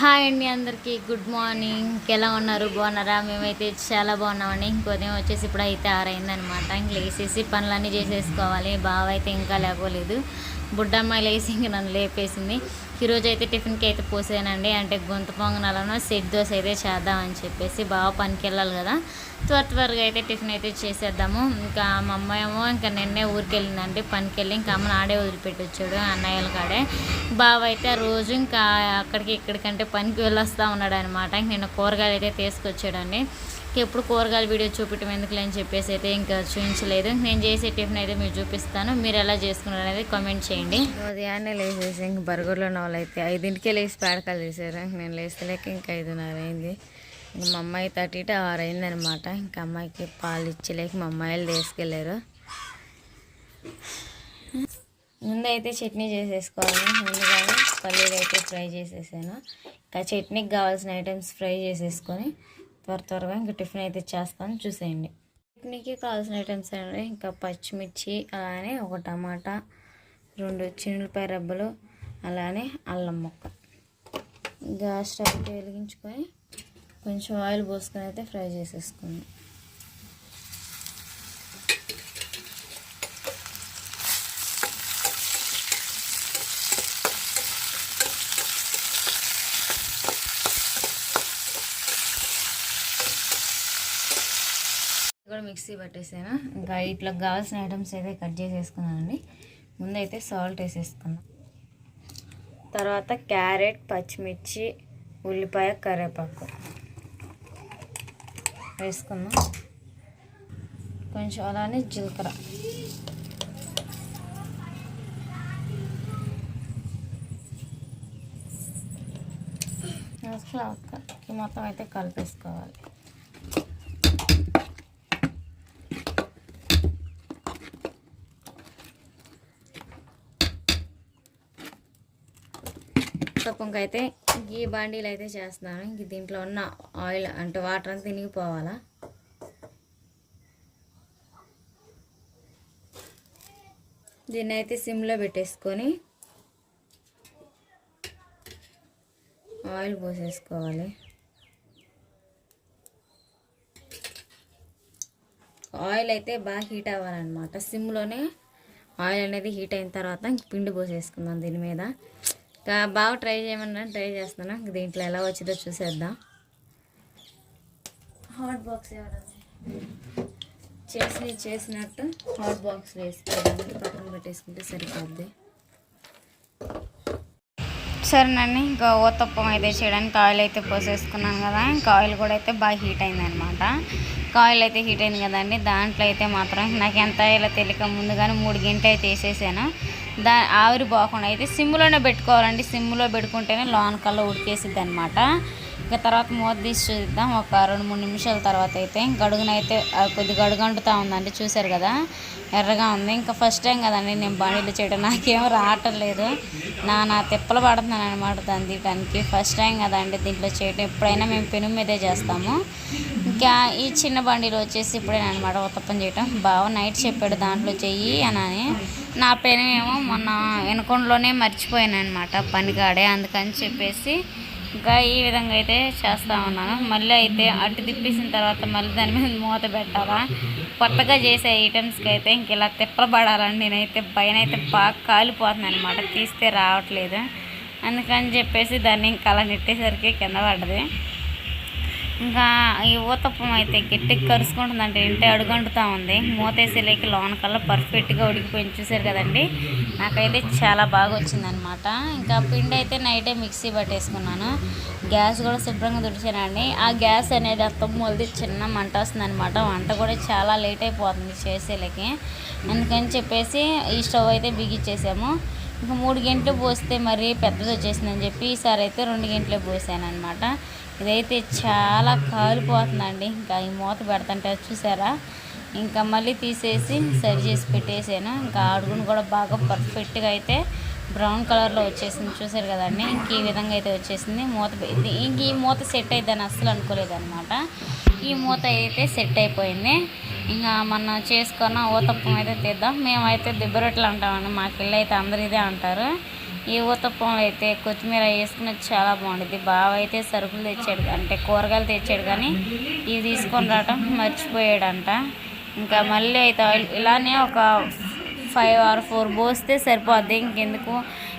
Hi అండి అందరికీ. Good morning. ఎలా ఉన్నారు? బాగున్నారా? మేమైతే చాలా బాగున్నామండి. ఇంకొదయం వచ్చేసి ఇప్పుడు అయితే ఆరైందనమాట ఇంక లేసేసి పనులన్నీ చేసేసుకోవాలి. బావ అయితే ఇంకా లేకపోలేదు బుడ్డమ్మాయి లేసి ఇంక నన్ను లేపేసింది. ఈరోజు అయితే టిఫిన్కి అయితే పోసానండి అంటే గొంతు పొంగనాలను సెట్ దోశ అయితే చేద్దామని చెప్పేసి బాగా పనికి వెళ్ళాలి కదా. త్వర త్వరగా అయితే టిఫిన్ అయితే చేసేద్దాము. ఇంకా మా అమ్మ ఏమో ఇంకా నిన్నే ఊరికి వెళ్ళిందండి. పనికి వెళ్ళి ఇంకా అమ్మ ఆడే వదిలిపెట్టి వచ్చాడు అన్నయ్యల కాడే. బావ అయితే రోజు ఇంకా అక్కడికి ఇక్కడికంటే పనికి వెళ్ళొస్తూ ఉన్నాడు అనమాట ఇంక నిన్న కూరగాయలు అయితే తీసుకొచ్చాడండి. ఎప్పుడు కూరగాయల వీడియో చూపించడం ఎందుకు అని చెప్పేసి అయితే ఇంకా చూపించలేదు. నేను చేసే టిఫిన్ అయితే మీరు చూపిస్తాను. మీరు ఎలా చేసుకున్నారు అనేది కామెంట్ చేయండి. ఉదయాన్నే లేచేసి ఇంక బర్గర్లో వాళ్ళు అయితే ఐదింటికే లేచి పేడకాలు చేశారు నేను లేస్తలేక ఇంకా ఐదున్నర అయింది. ఇంక మా అమ్మాయి థర్టీ టు ఆరు అనమాట ఇంకా అమ్మాయికి పాలు ఇచ్చలేక మా అమ్మాయిలు తీసుకెళ్ళారు ముందైతే చట్నీ చేసేసుకోవాలి. ముందుగానే పల్లీలు అయితే ఫ్రై చేసేసాను. ఇంకా చట్నీకి కావాల్సిన ఐటమ్స్ ఫ్రై చేసేసుకొని త్వర త్వరగా ఇంకా టిఫిన్ అయితే చేస్తాను చూసేయండి. చట్నీకి కావాల్సిన ఐటమ్స్ అండి ఇంకా పచ్చిమిర్చి అలానే ఒక టమాటా రెండు చిన్నపాయ రబ్బలు అలానే అల్లం ముక్క. గ్యాస్ స్టవ్ అయితే వెలిగించుకొని కొంచెం ఆయిల్ పోసుకొని అయితే ఫ్రై చేసేసుకున్నాం కూడా మిక్సీ పట్టేసాను? ఇంకా ఇట్లా కావాల్సిన ఐటమ్స్ అయితే కట్ చేసేసుకున్నానండి. ముందైతే సాల్ట్ వేసేసుకున్నాం తర్వాత క్యారెట్ పచ్చిమిర్చి ఉల్లిపాయ కరివేపాకు వేసుకున్నాం కొంచెం అలానే జీలకర్ర. మొత్తం అయితే కలిపేసుకోవాలి. తప్పంక అయితే ఈ బాండీలు అయితే చేస్తున్నాను. ఇంక దీంట్లో ఉన్న ఆయిల్ అంటే వాటర్ అంతా తినిగిపోవాలా దీన్ని అయితే సిమ్లో పెట్టేసుకొని ఆయిల్ పోసేసుకోవాలి. ఆయిల్ అయితే బాగా హీట్ అవ్వాలన్నమాట. సిమ్లోనే ఆయిల్ అనేది హీట్ అయిన తర్వాత ఇంక పిండి పోసేసుకుందాం దీని మీద. ఇంకా బాగా ట్రై చేయమన్నా ట్రై చేస్తాను దీంట్లో ఎలా వచ్చిందో చూసేద్దాం. హాట్ బాక్స్ చేసి చేసినట్టు హాట్ బాక్స్ వేసుకోవడానికి పక్కన పెట్టేసుకుంటే సరిపోద్ది. సరేనండి ఇంకా ఓతప్పం అయితే చేయడానికి ఆయిల్ అయితే పోసేసుకున్నాను కదా. ఇంకా ఆయిల్ కూడా అయితే బాగా హీట్ అయింది అనమాట ఆయిల్ అయితే హీట్ అయింది కదండి. దాంట్లో అయితే మాత్రం నాకు ఎంత ఇలా తెలియక ముందుగానే మూడు గంటలు అయితే వేసేసాను. దా ఆవిరి పోకుండా అయితే సిమ్లోనే పెట్టుకోవాలండి. సిమ్లో పెట్టుకుంటేనే లోన్ కల్లా ఉడికేసిద్ది అనమాట ఇంకా తర్వాత మూత తీసి చూద్దాం. ఒక రెండు మూడు నిమిషాల తర్వాత అయితే గడుగునైతే కొద్దిగా అడుగంటుతూ ఉందండి. చూసారు కదా? ఎర్రగా ఉంది. ఇంకా ఫస్ట్ టైం కదండి నేను బండిలు చేయడం. నాకేం రావటం లేదు. నా నా తిప్పలు పడుతున్నాను అనమాట దాన్ని తీయడానికి ఫస్ట్ టైం కదండి దీంట్లో చేయటం. ఎప్పుడైనా మేము పెను మీదే చేస్తాము. ఇంకా ఈ చిన్న బండిలో వచ్చేసి ఇప్పుడేనమాట అనమాట ఉత్తప్పం చేయటం. బాగా నైట్ చెప్పాడు దాంట్లో చెయ్యి అని నా పెను ఏమో మొన్న వెనుకొండలోనే మర్చిపోయాను అనమాట పనికాడే అందుకని చెప్పేసి ఇంకా ఈ విధంగా అయితే చేస్తూ ఉన్నాను. మళ్ళీ అయితే అటు తిప్పేసిన తర్వాత మళ్ళీ దాని మీద మూత పెట్టాలా? కొత్తగా చేసే ఐటమ్స్కి అయితే ఇంక ఇలా తిప్పబడాలని నేనైతే పైన అయితే బాగా కాలిపోతుంది అనమాట తీస్తే రావట్లేదు. అందుకని చెప్పేసి దాన్ని ఇంకా అలా నెట్టేసరికి కింద పడ్డది. ఇంకా ఈ ఊతప్పం అయితే గట్టికి కరుచుకుంటుందంటే ఇంటే అడుగంటుతూ ఉంది. మూతేసేలేకి లోన కల్లా పర్ఫెక్ట్గా ఉడికిపోయింది. చూసారు కదండి? నాకైతే చాలా బాగా వచ్చిందనమాట ఇంకా పిండి అయితే నైటే మిక్సీ పట్టేసుకున్నాను. గ్యాస్ కూడా శుభ్రంగా తుడిచానండి. ఆ గ్యాస్ అనేది అత్తం మొలది చిన్న మంట వస్తుందనమాట వంట కూడా చాలా లేట్ అయిపోతుంది చేసేలకి. అందుకని చెప్పేసి ఈ స్టవ్ అయితే బిగిచ్చేసాము. ఇంకా మూడు గంటలు పోస్తే మరీ పెద్దది వచ్చేసిందని చెప్పి ఈసారి అయితే రెండు గంటలే పోసాను అనమాట ఇదైతే చాలా కాలిపోతుందండి. ఇంకా ఈ మూత పెడతంటే చూసారా? ఇంకా మళ్ళీ తీసేసి సరి చేసి పెట్టేసాను. ఇంకా అడుగును కూడా బాగా పర్ఫెక్ట్గా అయితే బ్రౌన్ కలర్లో వచ్చేసింది. చూసారు కదండి? ఇంక ఈ విధంగా అయితే వచ్చేసింది. మూత ఇంక ఈ మూత సెట్ అయిద్దని అస్సలు అనుకోలేదన్నమాట. ఈ మూత అయితే సెట్ అయిపోయింది. ఇంకా మనం చేసుకున్న ఊతప్పం అయితే తీద్దాం. మేమైతే దిబ్బరొట్లు అంటామండి. మాకు ఇల్లు అయితే అందరు ఇదే అంటారు. ఈ ఊతప్పంలో అయితే కొత్తిమీర వేసుకుని చాలా బాగుంటుంది బావ అయితే సరుకులు తెచ్చాడు అంటే కూరగాయలు తెచ్చాడు కానీ ఇవి తీసుకొని రావటం మర్చిపోయాడంట. ఇంకా మళ్ళీ అయితే ఆయిల్ ఇలానే ఒక ఫైవ్ ఆర్ ఫోర్ పోస్తే సరిపోద్ది. ఇంకెందుకు?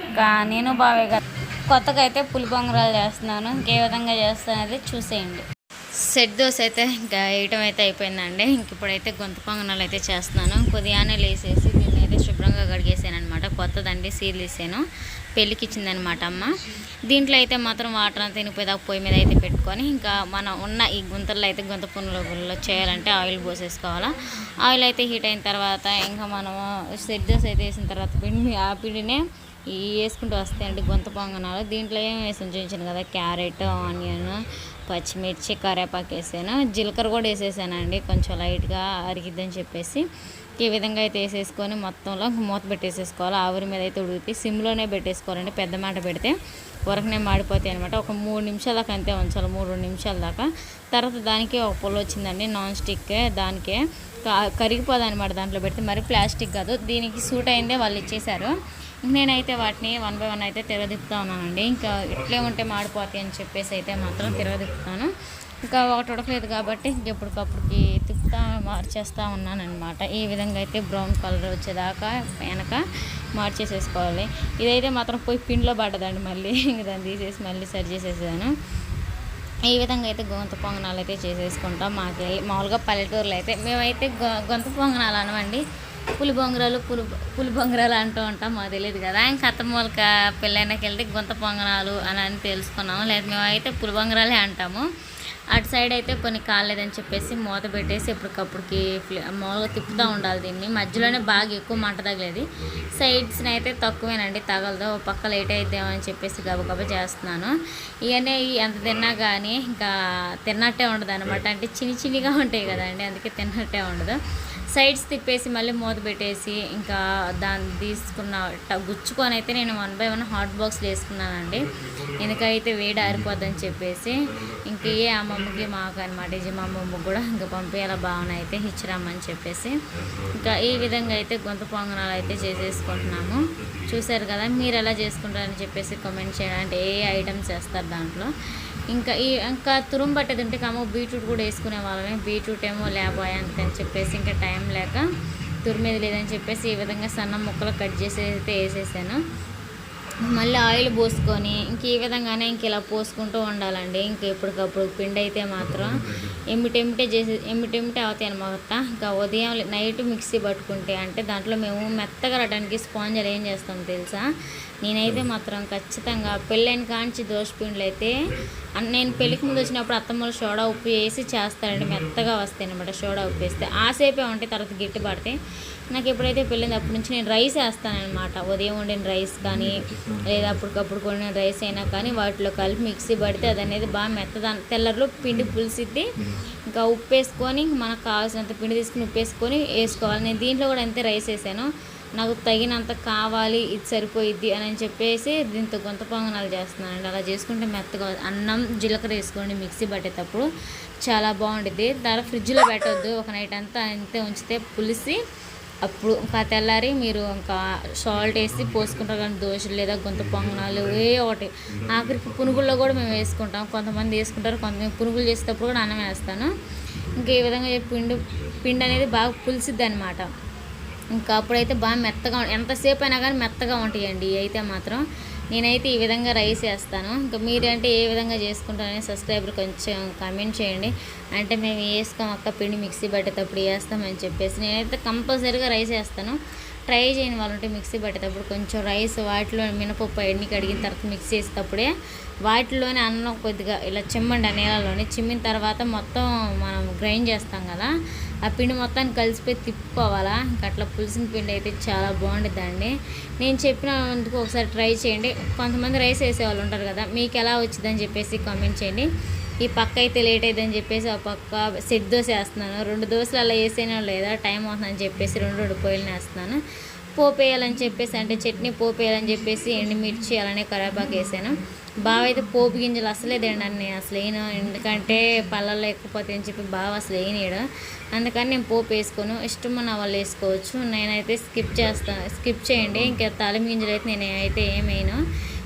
ఇంకా నేను బావే కదా. కొత్తగా అయితే పులిపొంగరాలు చేస్తున్నాను. ఇంకే విధంగా చేస్తానది చూసేయండి. సెట్ దోశ అయితే ఇంకా వేయటం అయితే అయిపోయిందండి. ఇంక ఇప్పుడైతే గొంతు పొంగనాలు అయితే చేస్తున్నాను. కొద్దిగానే లేసేసి దీన్ని అయితే శుభ్రంగా కడిగేసాను కొత్తదండి సీల్ తీసాను. పెళ్ళికి ఇచ్చిందనమాట అమ్మ. దీంట్లో అయితే మాత్రం వాటర్ అంతా ఇనిపోయేదాకా పొయ్యి మీద అయితే పెట్టుకొని ఇంకా మనం ఉన్న ఈ గుంతల్లో అయితే గుంత పునుగుల్లో చేయాలంటే ఆయిల్ పోసేసుకోవాలా. ఆయిల్ అయితే హీట్ అయిన తర్వాత ఇంకా మనము సెడ్జస్ అయితే వేసిన తర్వాత పిండి ఆ పిండినే ఈ వేసుకుంటూ వస్తాయండి గొంత పొంగనాలు. దీంట్లో ఏం వేసి ఉంచాను కదా క్యారెట్ ఆనియన్ పచ్చిమిర్చి కరేపాకు వేసాను. జీలకర్ర కూడా వేసేసానండి కొంచెం లైట్గా అరిగిద్దని చెప్పేసి. ఈ విధంగా అయితే వేసేసుకొని మొత్తంలో మూత పెట్టేసేసుకోవాలి. ఆవిరి మీద అయితే ఉడికితే సిమ్లోనే పెట్టేసుకోవాలండి. పెద్ద మాట పెడితే వరకునే మాడిపోతాయి అనమాట ఒక మూడు నిమిషాల దాకా అంతే ఉంచాలి. మూడు రెండు నిమిషాల దాకా. తర్వాత దానికి ఒక పుల్ల వచ్చిందండి. నాన్ స్టిక్ దానికే కరిగిపోదు అనమాట దాంట్లో పెడితే. మరి ప్లాస్టిక్ కాదు. దీనికి సూట్ అయిందే వాళ్ళు ఇచ్చేశారు. నేనైతే వాటిని వన్ బై వన్ అయితే తిరగదిప్పుతా ఉన్నానండి. ఇంకా ఇట్లే ఉంటే మాడిపోతాయి అని చెప్పేసి అయితే మాత్రం తిరగదిప్పుతాను ఇంకా ఒకటి ఉడకలేదు కాబట్టి ఎప్పటికప్పుడుకి తిప్పుతా మార్చేస్తూ ఉన్నాను అనమాట ఈ విధంగా అయితే బ్రౌన్ కలర్ వచ్చేదాకా వెనక మార్చేసేసుకోవాలి. ఇదైతే మాత్రం పోయి పిండిలో పడ్డదండి మళ్ళీ. ఇంక దాన్ని తీసేసి మళ్ళీ సరి చేసేసాను. ఈ విధంగా అయితే గొంత పొంగనాలు అయితే చేసేసుకుంటాం. మాకెళ్ళి మామూలుగా పల్లెటూరులో అయితే మేమైతే గొ- పొంగనాలు అనమండి. పులి బొంగరాలు పులి పులి బొంగరాలు అంటూ ఉంటాం. మాకు తెలియదు కదా. ఇంకా అత్తమ్మ వాళ్ళకి పెళ్ళైనాకి వెళ్తే గొంత పొంగనాలు అని అని తెలుసుకున్నాము. లేదా మేమైతే పులి బొంగరాలే అంటాము. అటు సైడ్ అయితే కొన్ని కాలేదని చెప్పేసి మూత పెట్టేసి ఎప్పటికప్పుడుకి ఫ్లే- మామూలుగా తిప్పుతూ ఉండాలి దీన్ని. మధ్యలోనే బాగా ఎక్కువ మంట తగిలేది. సైడ్స్ని అయితే తక్కువేనండి తగలదు. ఓ పక్క లేట్ అయిద్దామని అని చెప్పేసి గబగబా చేస్తున్నాను. ఇవన్నీ ఎంత తిన్నా కానీ ఇంకా తిన్నట్టే ఉండదు అనమాట అంటే చిన్ని చిన్నిగా ఉంటాయి కదండి అందుకే తిన్నట్టే ఉండదు. సైడ్స్ తిప్పేసి మళ్ళీ మూత పెట్టేసి ఇంకా దాన్ని తీసుకున్న గుచ్చుకొని అయితే నేను వన్ బై వన్ హాట్ బాక్స్లు వేసుకున్నానండి ఎందుకైతే వేడి ఆరిపోద్దని చెప్పేసి ఇంక ఏ అమ్మమ్మకి మాకు అనమాట ఇజీ మా అమ్మమ్మకి కూడా ఇంకా పంపించాల బాగున్నాయి అయితే ఇచ్చిరామని చెప్పేసి ఇంకా ఈ విధంగా అయితే గొంతు పొంగనాలు అయితే చేసేసుకుంటున్నాము. చూసారు కదా మీరు ఎలా చేసుకుంటారని చెప్పేసి కామెంట్ చేయడానికి ఏ ఐటమ్స్ వేస్తారు దాంట్లో? ఇంకా ఈ ఇంకా తురుం పట్టేది ఉంటే కామో బీట్రూట్ కూడా వేసుకునే వాళ్ళమే. బీట్రూట్ ఏమో లేబాయ్ అని చెప్పేసి ఇంకా టైం లేక తురిమేది లేదని చెప్పేసి ఈ విధంగా సన్న ముక్కలు కట్ చేసి అయితే వేసేసాను. మళ్ళీ ఆయిల్ పోసుకొని ఇంక ఈ విధంగానే ఇంక ఇలా పోసుకుంటూ ఉండాలండి. ఇంక ఎప్పటికప్పుడు పిండి అయితే మాత్రం ఎమ్మిటెమ్మిటే చేసి ఎమ్మిటెమ్మిటే అవుతాయి అనమాట ఇంకా ఉదయం నైట్ మిక్సీ పట్టుకుంటే అంటే దాంట్లో మేము మెత్తగా రావడానికి స్పాంజర్ ఏం చేస్తాం తెలుసా? నేనైతే మాత్రం ఖచ్చితంగా పెళ్ళైన కాంచి దోశపిండిలు అయితే నేను పెళ్ళికి ముందు వచ్చినప్పుడు అత్తమ్మలు సోడా ఉప్పు వేసి చేస్తారండి. మెత్తగా వస్తాయి అనమాట సోడా ఉప్పు వేస్తే. ఆసేపే ఉంటాయి తర్వాత గిట్టుబడితే నాకు ఎప్పుడైతే పెళ్ళింది అప్పటి నుంచి నేను రైస్ వేస్తానమాట ఉదయం వండిన రైస్ కానీ లేదా అప్పటికప్పుడు కొన్ని రైస్ అయినా కానీ వాటిలో కలిపి మిక్సీ పడితే అది అనేది బాగా మెత్తదా తెల్లర్లో పిండి పులిసిద్ది. ఇంకా ఉప్పు వేసుకొని మనకు కావాల్సినంత పిండి తీసుకుని ఉప్పు వేసుకొని వేసుకోవాలి. నేను దీంట్లో కూడా అంతే రైస్ వేసాను. నాకు తగినంత కావాలి ఇది సరిపోయిద్ది అని చెప్పేసి దీంతో గొంత పొంగనాలు చేస్తున్నానండి. అలా చేసుకుంటే మెత్తగా అన్నం జీలకర్ర వేసుకోండి మిక్సీ పట్టేటప్పుడు. చాలా బాగుంటుంది తర్వాత ఫ్రిడ్జ్లో పెట్టద్దు. ఒక నైట్ అంతా అంతే ఉంచితే పులిసి అప్పుడు ఇంకా తెల్లారి మీరు ఇంకా సాల్ట్ వేసి పోసుకుంటారు కానీ దోశలు లేదా గొంత పొంగనాలు ఏ ఒకటి. ఆఖరికి పునుగుల్లో కూడా మేము వేసుకుంటాం. కొంతమంది వేసుకుంటారు కొంతమంది పునుగులు చేసేటప్పుడు కూడా అన్నం వేస్తాను. ఇంకా ఈ విధంగా పిండి పిండి అనేది బాగా పులిసిద్ది అనమాట ఇంకా అప్పుడైతే బాగా మెత్తగా ఎంతసేపు అయినా కానీ మెత్తగా ఉంటాయండి. అయితే మాత్రం నేనైతే ఈ విధంగా రైస్ వేస్తాను ఇంకా మీరంటే ఏ విధంగా చేసుకుంటారని సబ్స్క్రైబర్ కొంచెం కామెంట్ చేయండి. అంటే మేము వేసుకోం అక్క పిండి మిక్సీ పట్టేటప్పుడు వేస్తామని చెప్పేసి నేనైతే కంపల్సరీగా రైస్ వేస్తాను ట్రై చేయని వాళ్ళు ఉంటే మిక్సీ పట్టేటప్పుడు కొంచెం రైస్ వాటిలో మినపప్పు ఎన్ని కడిగిన తర్వాత మిక్స్ చేసేటప్పుడే వాటిలోనే అన్నం కొద్దిగా ఇలా చిమ్మండి ఆ నీళ్ళలోనే చిమ్మిన తర్వాత మొత్తం మనం గ్రైండ్ చేస్తాం కదా ఆ పిండి మొత్తాన్ని కలిసిపోయి తిప్పుకోవాలా. ఇంకా అట్లా పులిసిన పిండి అయితే చాలా బాగుంటుందండి నేను చెప్పినందుకు ఒకసారి ట్రై చేయండి. కొంతమంది రైస్ వేసేవాళ్ళు ఉంటారు కదా మీకు ఎలా వచ్చిందని చెప్పేసి కామెంట్ చేయండి. ఈ పక్క అయితే లేట్ అయిందని చెప్పేసి ఆ పక్క సెట్ దోశ వేస్తున్నాను. రెండు దోశలు అలా వేసేనా లేదా? టైం అవుతుందని చెప్పేసి రెండు రెండు పొయ్యిలు వేస్తున్నాను. పోపేయాలని చెప్పేసి అంటే చట్నీ పోపేయాలని చెప్పేసి ఎండుమిర్చి అలానే కరేపాకు వేసాను. బావ అయితే పోపు గింజలు అసలే తినడాన్ని నేను అసలు వేయను ఎందుకంటే పళ్ళలో లేకపోతే అని చెప్పి బావ అసలు వేయనీయడు. అందుకని నేను పోపు వేసుకోను. ఇష్టం ఉన్న వాళ్ళు వేసుకోవచ్చు. నేనైతే స్కిప్ చేస్తాను స్కిప్ చేయండి. ఇంకా తాలింపు గింజలు అయితే నేను అయితే ఏం వేయను.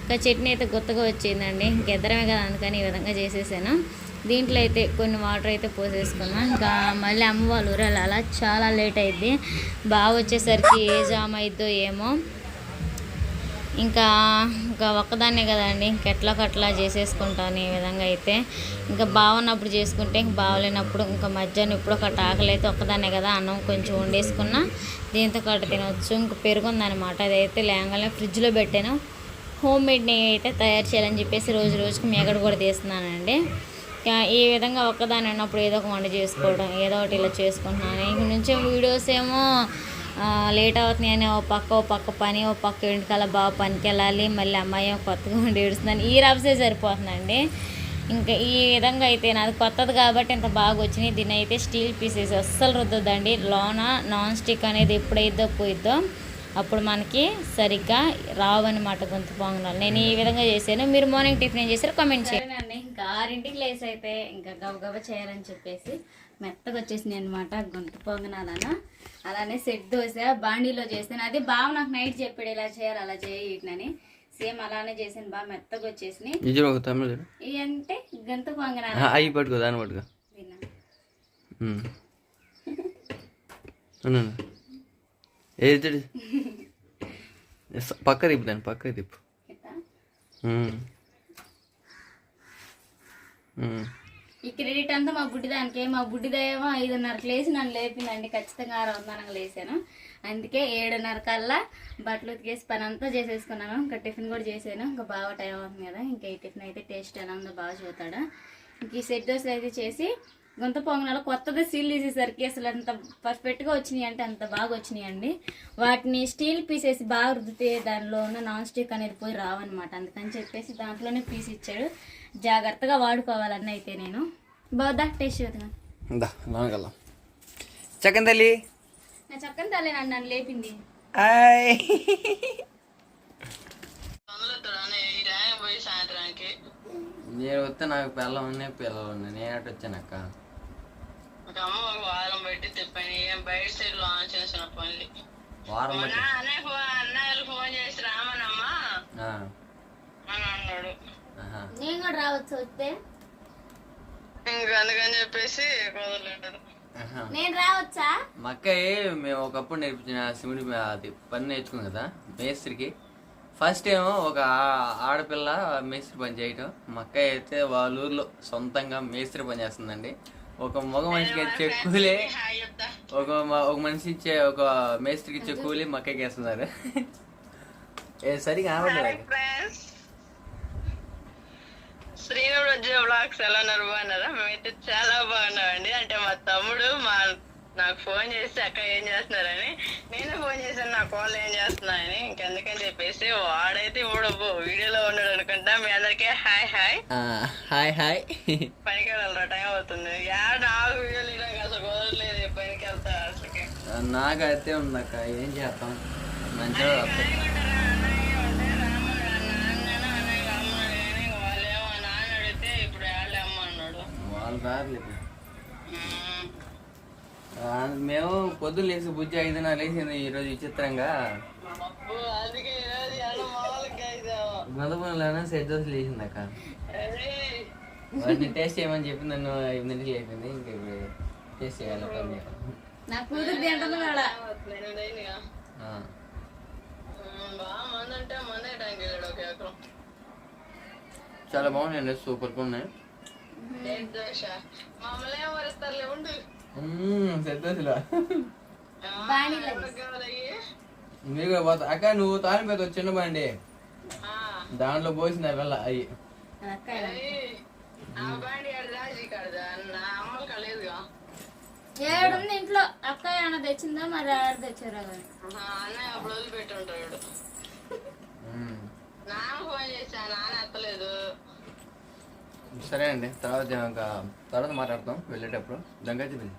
ఇంకా చట్నీ అయితే కొత్తగా వచ్చిందండి. ఇంకెద్దరమే కదా అందుకని ఈ విధంగా చేసేసాను. దీంట్లో అయితే కొన్ని వాటర్ అయితే పోసేసుకున్నాం. ఇంకా మళ్ళీ అమ్మ వాళ్ళు ఊరాలి అలా చాలా లేట్ అయింది. బాగా వచ్చేసరికి ఏ జామ్ అయిద్దో ఏమో. ఇంకా ఇంకా ఒక్కదాన్నే కదండి ఇంకెట్లా కట్లా చేసేసుకుంటాను ఈ విధంగా అయితే. ఇంకా బాగున్నప్పుడు చేసుకుంటే ఇంక బాగలేనప్పుడు ఇంకా మధ్యాహ్నం ఇప్పుడు ఒక ఆకలి అయితే ఒక్కదాన్నే కదా అన్నం కొంచెం వండేసుకున్నా. దీంతో కట్ట తినవచ్చు ఇంక పెరుగుందనమాట అదైతే లేగానే ఫ్రిడ్జ్లో పెట్టాను. హోమ్ మేడ్ నెయ్యి అయితే తయారు చేయాలని చెప్పేసి రోజు రోజుకి మేకడ కూడా తీస్తున్నానండి. ఈ విధంగా ఒక్కదాని ఉన్నప్పుడు ఏదో ఒక వంట చేసుకోవడం ఏదో ఒకటి ఇలా చేసుకుంటున్నాను. ఇంక నుంచి వీడియోస్ ఏమో లేట్ అవుతున్నాయి అని ఓ పక్క ఓ పక్క పని ఓ పక్క ఇంటికల్లా బాగా పనికి వెళ్ళాలి మళ్ళీ అమ్మాయి కొత్తగా ఉండి ఏడుస్తుందని ఈ రబ్సే సరిపోతుందండి. ఇంకా ఈ విధంగా అయితే నాది కొత్తది కాబట్టి ఇంత బాగా వచ్చినాయి. దీన్ని అయితే స్టీల్ పీసెస్ అస్సలు రుద్దొద్దండి. లోన నాన్ స్టిక్ అనేది ఎప్పుడైద్దో పోయిద్దో. అప్పుడు మనకి సరిగ్గా రావన్నమాట గొంతు పొంగనాలు నేను ఈ విధంగా చేశాను. మీరు మార్నింగ్ టిఫిన్ ఏం చేశారు కామెంట్ చేయండి. ఇంకా ఆరింటికి లేసి అయితే ఇంకా గబగబ చేయాలని చెప్పేసి మెత్తగా వచ్చేసినాయి అనమాట గొంతు పొంగనాలన అలానే సెట్ దోశ బాండీలో చేస్తాను. అది బాగా నాకు నైట్ చెప్పాడు ఇలా చేయాలి అలా చేయని సేమ్ అలానే చేసాను బాగా మెత్తగా వచ్చేసినాయి. అంటే గొంతు పొంగనాలు. అవి పట్టుకో దాన్ని పట్టుకో తిన్నా. ఉమ్. అన్నా, అన్నా. ఏది? పక్క తిప్పు దాన్ని పక్క తిప్పు. ఈ క్రెడిట్ అంతా మా బుడ్డి దానికే మా బుడ్డిదేమో ఐదున్నరకు లేచి నన్ను లేపిందండి. ఖచ్చితంగా ఆరోగ్యానికి లేచాను అందుకే ఏడున్నర కల్లా బట్టలు ఉతికేసి పని అంతా చేసేసుకున్నాను. ఇంకా టిఫిన్ కూడా చేశాను. ఇంకా బాగా టైం అవుతుంది కదా ఇంకా ఈ టిఫిన్ అయితే టేస్ట్ ఎలా ఉందో బాగా చూతాడు ఇంక ఈ సెట్ దోశలు అయితే చేసి గుంత పొంగనాలు కొత్తది సీల్ తీసేసరికి అసలు అంత పర్ఫెక్ట్గా వచ్చినాయి అంటే అంత బాగా వచ్చినాయి అండి. వాటిని స్టీల్ పీసెస్ బాగా రుద్దితే దానిలో ఉన్న నాన్ స్టిక్ అనేది పోయి రావన్నమాట. అందుకని చెప్పేసి దాంట్లోనే పీస్ ఇచ్చాడు. జాగ్రత్తగా వాడుకోవాలన్న అయితే నేను. బాగుదా టేస్ట్ చూద్దాం. చక్కన్ తల్లి. నా చక్కని తల్లి నన్ను నన్ను లేపింది. నేను వస్తే నాకు పిల్లలు ఉన్నాయి పిల్లలు ఉన్నాయి. నేను అటు వచ్చానక్క వారం పెట్టి తిప్పాను ఏం బయట సైడ్ లాంచ్ చేసిన పనులు. వారం బట్టి అన్నయ్య ఫోన్ అన్నయ్యలు ఫోన్ చేసి రామనమ్మా ఆ, అని అన్నాడు. ఆహా. నేను కూడా రావచ్చు వస్తే. ఇంక అందుకని చెప్పేసి. నేను రావచ్చా? మేము ఒకప్పుడు నేర్పించిన సిమెంట్ మీ- అది పని నేర్చుకున్నాం కదా మేస్త్రికి. ఫస్ట్ ఏమో ఒక ఆడపిల్ల మేస్త్రి పని చేయటం. మా అక్కయ్య అయితే వాళ్ళ ఊర్లో సొంతంగా మేస్త్రి పని చేస్తుందండి. ఒక మగ మనిషికి ఇచ్చే కూలే ఒక ఒక మనిషి ఇచ్చే ఒక మేస్త్రికి ఇచ్చే కూలి మా అక్కయ్యకి వేస్తున్నారు ఏ సరిగా ఫ్రెండ్స్ శ్రీనుడు వచ్చే బ్లాగ్స్ ఎలా ఉన్నారు? బాగున్నారా? మేమైతే చాలా బాగున్నామండి. అంటే మా తమ్ముడు మా నాకు ఫోన్ చేసి అక్క ఏం చేస్తున్నారని నేను ఫోన్ చేశాను నా కాల్ ఏం చేస్తున్నారని ఇంకెందుకని చెప్పేసి వాడైతే ఇప్పుడు వీడియోలో ఉన్నాడు అనుకుంటా. మీ అందరికీ హాయ్ హాయ్. Hi hi. పనికి వెళ్ళాలి టైం అవుతుంది. యా నాకు వీడియోలు ఇలాగ అసలు కుదరలేదు పనికి వెళ్తా అసలుకి. నాకు అయితే ఉందక్క ఏం చేస్తాం మంచిగా అన్నయ్య ఉంటారా? అన్నయ్య ఉంటే రామన్నాడు. నాన్న అన్నయ్య రమ్మన్నాడు కానీ వాళ్ళేమో నాన్న అడిగితే ఇప్పుడు వాళ్ళే అమ్మ అన్నాడు వాళ్ళు రాలేదు మ్మ్. ఆ, మేము పొద్దున్న లేచి బుజ్జి ఐదున్నర లేచింది ఈరోజు విచిత్రంగా. గొంతపంలోనే సెట్ దోశ లేచింది అక్క. వాటిని టేస్ట్ చేయమని చెప్పి నన్ను ఎనిమిదింటికి అయిపోయింది ఇంకా ఇప్పుడు టేస్ట్ చేయాలి పని చాలా బాగున్నాయండి సూపర్గా ఉన్నాయి. కూడా పోతా అక్క నువ్వు తాలింపేత చిన్న బండి ఆ, దాంట్లో పోసిన వెళ్ళ అయ్యి ఏడుంది ఇంట్లో అక్కయ్య అన్న తెచ్చిందా మరి ఆడ తెచ్చారా అన్నయ్య అప్పుడు వదిలిపెట్టి ఉంటాడు మ్మ్. నాన్న ఫోన్ చేశా నాన్న ఎత్తలేదు సరే అండి తర్వాత ఇంకా తర్వాత మాట్లాడతాం వెళ్ళేటప్పుడు. దంగా చెప్పింది